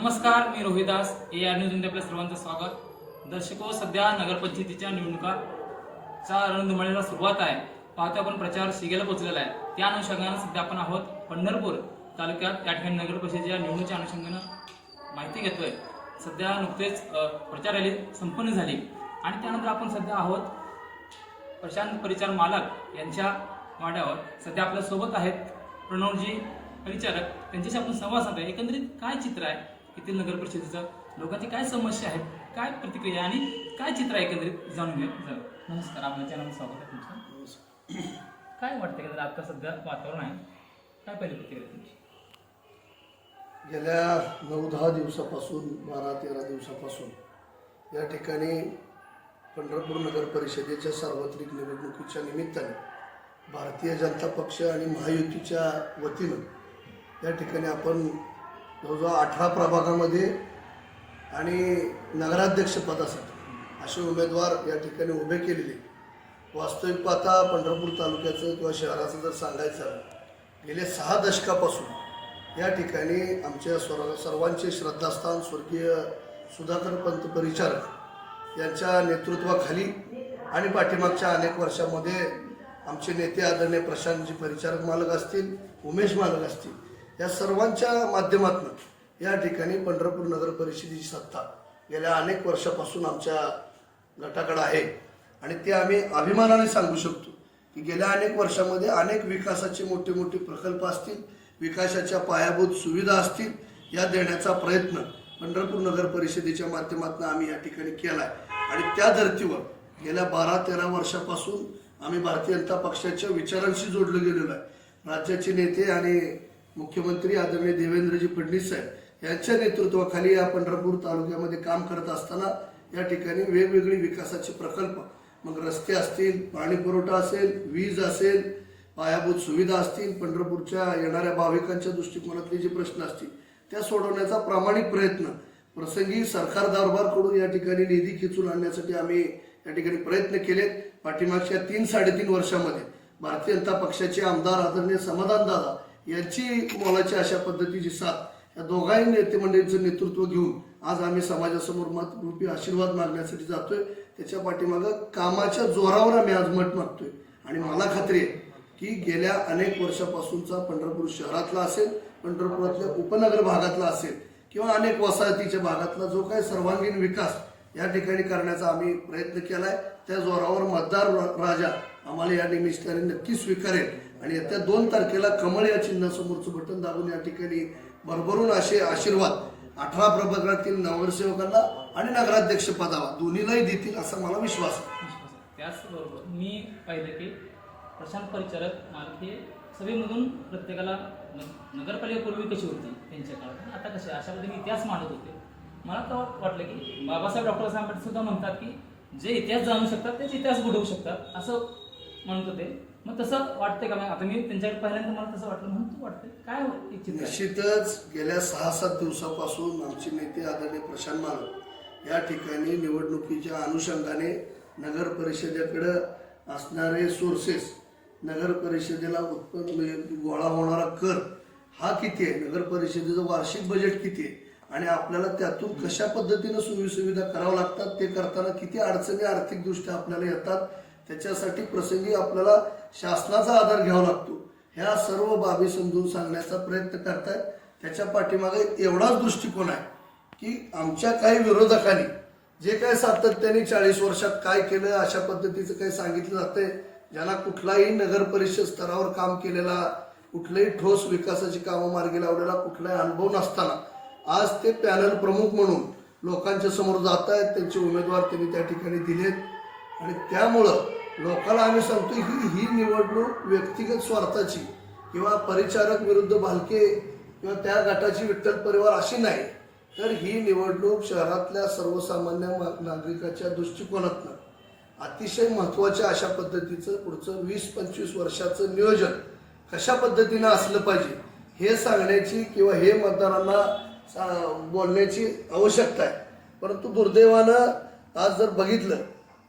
नमस्कार मी Rohidas A R news आपल्या सर्वांचं स्वागत. दर्शको हो, सध्या नगरपंचायतीच्या निवडणुकाचा रणधुमाळीला सुरुवात आहे. पाहतो आपण प्रचार शिगेला पोहोचलेला आहे. त्या अनुषंगानं सध्या आपण आहोत पंढरपूर तालुक्यात. या ठिकाणी नगर निवडणुकीच्या अनुषंगानं माहिती घेतोय. सध्या नुकतेच प्रचार रॅली संपन्न झाली. आणि त्यानंतर आपण सध्या आहोत प्रशांत परिचार मालक यांच्या वाड्यावर. सध्या आपल्यासोबत आहेत प्रणवजी परिचारक. त्यांच्याशी आपण संवाद साधतोय. एकंदरीत काय चित्र आहे? येथील नगर परिषदेचं लोकांची काय समस्या आहेत काय प्रतिक्रिया आणि काय चित्र आहे एकंदरीत जाणून घेऊ जरा. नमस्कार आपल्या चॅनल स्वागत आहे तुमचं. काय वाटतं एकंदरीत आता सध्या वातावरण आहे? काय पहिली प्रतिक्रिया तुमची? गेल्या नऊ दहा दिवसापासून बारा तेरा दिवसापासून या ठिकाणी पंढरपूर नगर परिषदेच्या सार्वत्रिक निवडणुकीच्या निमित्ताने भारतीय जनता पक्ष आणि महायुतीच्या वतीनं या ठिकाणी आपण जवळजवळ अठरा प्रभागामध्ये आणि नगराध्यक्षपदासाठी असे उमेदवार या ठिकाणी उभे केलेले वास्तविक पाहता पंढरपूर तालुक्याचं किंवा शहराचं जर सांगायचं गेले सहा दशकापासून या ठिकाणी आमच्या स्वर सर्वांचे श्रद्धास्थान स्वर्गीय सुधाकर पंत परिचारक यांच्या नेतृत्वाखाली आणि पाठीमागच्या अनेक वर्षामध्ये आमचे नेते आदरणीय प्रशांतजी परिचारक मालक असतील उमेश मालक असतील या सर्वांच्या माध्यमातून या ठिकाणी पंढरपूर नगर परिषदेची सत्ता गेल्या अनेक वर्षापासून आमच्या गटाकडं आहे. आणि ते आम्ही अभिमानाने सांगू शकतो की गेल्या अनेक वर्षामध्ये अनेक विकासाचे मोठे मोठे प्रकल्प असतील विकासाच्या पायाभूत सुविधा असतील या देण्याचा प्रयत्न पंढरपूर नगर परिषदेच्या माध्यमातून आम्ही या ठिकाणी केला आहे आणि त्या धर्तीवर गेल्या बारा तेरा वर्षापासून आम्ही भारतीय जनता पक्षाच्या विचारांशी जोडलं गेलेलो आहे. राज्याचे नेते आणि मुख्यमंत्री आदरणीय देवेंद्रजी फडणवीस साहेब यांच्या नेतृत्वाखाली या पंढरपूर तालुक्यामध्ये काम करत असताना या ठिकाणी वेगवेगळी विकासाचे प्रकल्प मग रस्ते असतील पाणी पुरवठा असेल वीज असेल पायाभूत सुविधा असतील पंढरपूरच्या येणाऱ्या भाविकांच्या दृष्टिकोनातले जे प्रश्न असतील त्या सोडवण्याचा प्रामाणिक प्रयत्न प्रसंगी सरकार दरबारकडून या ठिकाणी निधी खिचून आणण्यासाठी आम्ही या ठिकाणी प्रयत्न केलेत. पाठीमागच्या तीन साडेतीन वर्षामध्ये भारतीय जनता पक्षाचे आमदार आदरणीय समाधान दादा यांची मोलाची अशा पद्धतीची साथ या दोघाही नेते मंडळींचं नेतृत्व घेऊन आज आम्ही समाजासमोर मतरूपी आशीर्वाद मागण्यासाठी जातोय. त्याच्या पाठीमागं कामाच्या जोरावर आम्ही आज मत मागतोय. आणि मला खात्री आहे की गेल्या अनेक वर्षापासूनचा पंढरपूर शहरातला असेल पंढरपुरातल्या उपनगर भागातला असेल किंवा अनेक वसाहतीच्या भागातला जो काही सर्वांगीण विकास या ठिकाणी करण्याचा आम्ही प्रयत्न केला आहे त्या जोरावर मतदार रा- राजा आम्हाला या निमित्ताने नक्की स्वीकारेल. आणि येत्या दोन तारखेला कमळ या चिन्हासमोरचं बटन दाबून या ठिकाणी भरभरून असे आशीर्वाद अठरा प्रभागातील नगरसेवकांना आणि नगराध्यक्ष पदाला. दोन्हीलाही देतील असा मला विश्वास आहे. त्याचबरोबर मी पाहिलं की प्रशांत परिचारक मालके हे सभेमधून प्रत्येकाला न- नगरपालिकेपूर्वी कशी होती त्यांच्या काळात? आता कशी अशा पद्धतीने इतिहास मांडत होते. मला तर वाटलं की बाबासाहेब डॉक्टर साहेब आंबेडकर सुद्धा म्हणतात की जे इतिहास जाणू शकतात तेच इतिहास घडवू शकतात असं म्हणत होते. मग तसं वाटतंय का आता मी त्यांच्याकडे पहिल्यांदा मला तसं वाटलं. म्हणून तू वाटतंय. काय हो इच्छित निश्चितच गेल्या सहा सात दिवसापासून आमचे नेते आदरणीय प्रशांत मालक या ठिकाणी निवडणुकीच्या अनुषंगाने नगर परिषदेकडं असणारे सोर्सेस नगर परिषदेला उत्पन्न म्हणजे गोळा होणारा कर हा किती आहे? नगर परिषदेचं वार्षिक बजेट किती आहे? आणि आपल्याला त्यातून कशा पद्धतीनं सोयीसुविधा कराव्या लागतात ते करताना किती अडचणी आर्थिकदृष्ट्या आपल्याला येतात त्याच्यासाठी प्रसंगी आपल्याला शासनाचा आधार घ्यावा लागतो. ह्या सर्व बाबी समजून सांगण्याचा प्रयत्न करतायत. त्याच्या पाठीमागे एवढाच दृष्टिकोन आहे की आमच्या काही विरोधकांनी जे काय सातत्याने चाळीस वर्षात काय केलं अशा पद्धतीचं काही सांगितलं जातंय ज्यांना कुठलाही नगर परिषद स्तरावर काम केलेला कुठल्याही ठोस विकासाची कामं मार्गी लावलेला कुठलाही अनुभव नसताना आज ते पॅनल प्रमुख म्हणून लोकांच्या समोर जात आहेत त्यांचे उमेदवार त्यांनी त्या ठिकाणी दिलेत. आणि त्यामुळं लोकांना आम्ही सांगतो की ही निवडणूक व्यक्तिगत स्वार्थाची किंवा परिचारक विरुद्ध भालके किंवा त्या गटाची विठ्ठल परिवार अशी नाही. तर ही निवडणूक शहरातल्या सर्वसामान्य नागरिकाच्या दृष्टिकोनातनं अतिशय महत्त्वाच्या अशा पद्धतीचं पुढचं वीस पंचवीस वर्षाचं नियोजन कशा पद्धतीनं असलं पाहिजे हे सांगण्याची किंवा हे मतदारांना सा- बोलण्याची आवश्यकता आहे. परंतु दुर्दैवानं आज जर बघितलं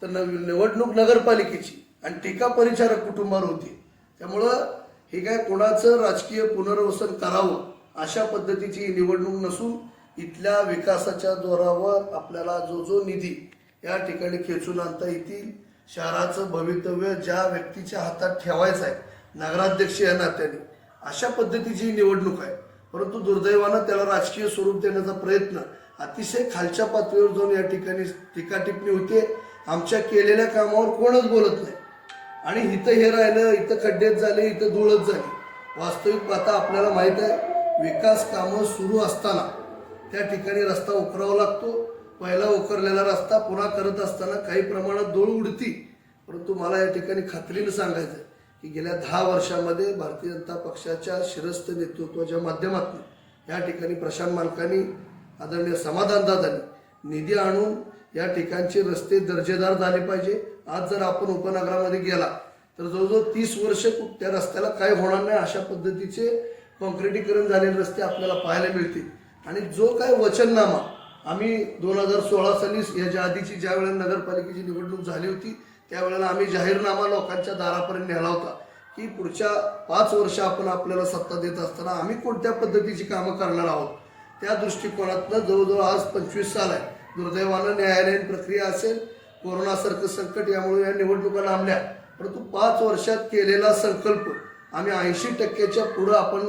तर नव- निवडणूक नगरपालिकेची आणि टीका परिचारक कुटुंबावर होती. त्यामुळं हे काय कोणाचं राजकीय पुनर्वसन करावं अशा पद्धतीची ही निवडणूक नसून इथल्या विकासाच्या जोरावर आपल्याला जो जो निधी या ठिकाणी खेचून आणता येतील शहराचं भवितव्य ज्या व्यक्तीच्या हातात ठेवायचं आहे नगराध्यक्ष या नात्याने अशा पद्धतीची ही निवडणूक आहे. परंतु दुर्दैवानं त्याला राजकीय स्वरूप देण्याचा प्रयत्न अतिशय खालच्या पातळीवर जाऊन या ठिकाणी टीका टिप्पणी होते. आमच्या केलेल्या कामावर कोणच बोलत नाही. आणि इथं हे राहिलं इथं खड्डेच झाले इथं धुळत झाली. वास्तविक पाहता आपल्याला माहीत आहे विकास कामं सुरू असताना त्या ठिकाणी रस्ता उकरावा लागतो. पहिला उकरलेला रस्ता पुन्हा करत असताना काही प्रमाणात धूळ उडती. परंतु मला या ठिकाणी खात्रीनं सांगायचं आहे की गेल्या दहा वर्षामध्ये भारतीय जनता पक्षाच्या शिरस्त नेतृत्वाच्या माध्यमातून या ठिकाणी प्रशांत मालकांनी आदरणीय समाधान दादांनी निधी आणून या ठिकाणचे रस्ते दर्जेदार झाले पाहिजे. आज जर आपण उपनगरामध्ये गेला तर जवळजवळ तीस वर्ष त्या रस्त्याला काय होणार नाही अशा पद्धतीचे कॉन्क्रिटीकरण झालेले रस्ते आपल्याला पाहायला मिळतील. आणि जो काय वचननामा आम्ही दोन हजार सोळा साली याच्या आधीची ज्या वेळेला नगरपालिकेची निवडणूक झाली होती त्यावेळेला आम्ही जाहीरनामा लोकांच्या दारापर्यंत नेला होता की पुढच्या पाच वर्ष आपण आपल्याला सत्ता देत असताना आम्ही कोणत्या पद्धतीची कामं करणार आहोत? त्या दृष्टिकोनातनं जवळजवळ आज पंचवीस साल आहे. दुर्दैवानं न्यायालयीन प्रक्रिया असेल कोरोनासारखं संकट यामुळे या निवडणुका लांबल्या. परंतु पाच वर्षात केलेला संकल्प आम्ही ऐंशी टक्क्याच्या पुढं आपण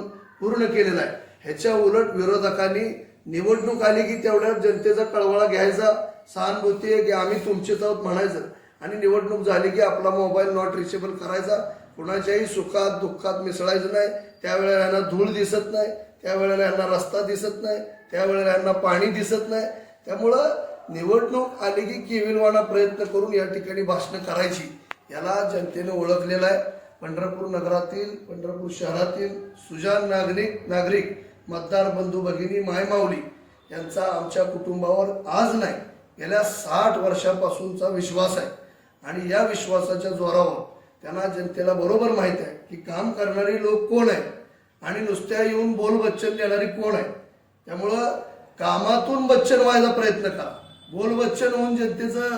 पूर्ण केलेला आहे. ह्याच्या उलट विरोधकांनी निवडणूक आली की तेवढ्या जनतेचा कळवळा घ्यायचा सहानुभूती आहे की आम्ही तुमचेच आहोत म्हणायचं. आणि निवडणूक झाली की आपला मोबाईल नॉट रिचेबल करायचा. कुणाच्याही सुखात दुःखात मिसळायचं नाही. त्यावेळेला यांना धूळ दिसत नाही. त्यावेळेला यांना रस्ता दिसत नाही. त्यावेळेला यांना पाणी दिसत नाही. त्यामुळं निवडणूक आली की केविलवाणा प्रयत्न करून या ठिकाणी भाषणं करायची याला जनतेनं ओळखलेलं आहे. पंढरपूर नगरातील पंढरपूर शहरातील सुजान नागरिक नागरिक मतदार बंधू भगिनी मायमाऊली यांचा आमच्या कुटुंबावर आज नाही गेल्या साठ वर्षापासूनचा विश्वास आहे. आणि या विश्वासाच्या जोरावर त्यांना जनतेला बरोबर माहीत आहे की काम करणारी लोक कोण आहे आणि नुसत्या येऊन बोल बच्चन देणारी कोण आहे त्यामुळं कामातून बच्चन व्हायचा प्रयत्न करा. बोल बच्चन होऊन जनतेचं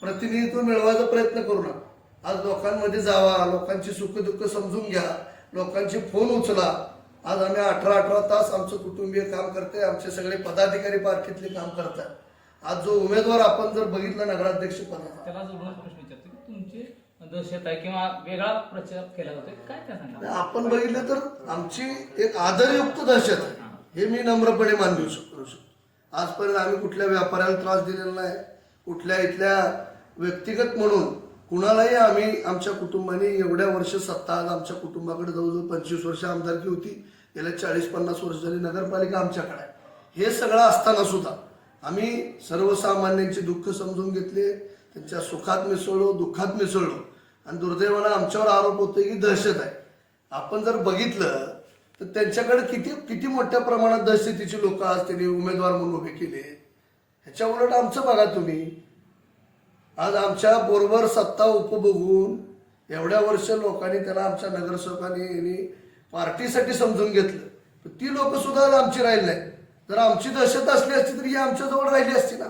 प्रतिनिधित्व मिळवायचा प्रयत्न करू नका. आज लोकांमध्ये जावा लोकांची सुखदुःख समजून घ्या लोकांचे फोन उचला. आज आम्ही अठरा अठरा तास आमचं कुटुंबीय काम करते आमचे सगळे पदाधिकारी पार्टीतले काम करतात आज जो उमेदवार आपण जर बघितला नगराध्यक्ष पदाचा. त्याला प्रश्न विचारतो की तुमची दहशत आहे किंवा वेगळा प्रचार केला जातोय काय त्या आपण बघितलं तर आमची एक आदरयुक्त दहशत आहे. हे मी नम्रपणे करू शकतो. आजपर्यंत आम्ही कुठल्या व्यापाऱ्याला त्रास दिलेला नाही. कुठल्या इथल्या व्यक्तिगत म्हणून कुणालाही आम्ही आमच्या कुटुंबाने एवढ्या वर्ष सत्ता आज आमच्या कुटुंबाकडे जवळजवळ पंचवीस वर्ष आमदारकी होती. गेल्या चाळीस पन्नास वर्ष झाली नगरपालिका आमच्याकडे आहे. हे सगळं असताना सुद्धा आम्ही सर्वसामान्यांचे दुःख समजून घेतले त्यांच्या सुखात मिसळलो दुःखात मिसळलो. आणि दुर्दैवानं आमच्यावर आरोप होतोय की दहशत आहे. आपण जर बघितलं तर त्यांच्याकडे किती किती मोठ्या प्रमाणात दहशतीची लोक आज त्यांनी उमेदवार म्हणून उभे केले? ह्याच्या उलट आमचं बघा तुम्ही. आज आमच्या बरोबर सत्ता उपभोगून एवढ्या वर्ष लोकांनी त्याला आमच्या नगरसेवकांनी यांनी पार्टीसाठी समजून घेतलं. तर ती लोक सुद्धा आमची राहिली नाही जर आमची दहशत असली असती तर ही आमच्याजवळ राहिली असती ना.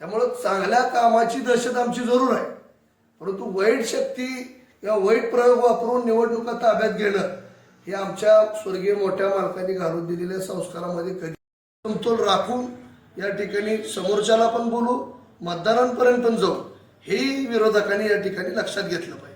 त्यामुळं चांगल्या कामाची दहशत आमची जरूर आहे. परंतु वाईट शक्ती किंवा वाईट प्रयोग वापरून निवडणुका ताब्यात घेणं हे आमच्या स्वर्गीय मोठ्या मालकांनी घालून दिलेल्या संस्कारामध्ये कधी समतोल राखून या ठिकाणी समोरच्याला पण बोलू मतदारांपर्यंत पण जाऊ हेही विरोधकांनी या ठिकाणी लक्षात घेतलं पाहिजे.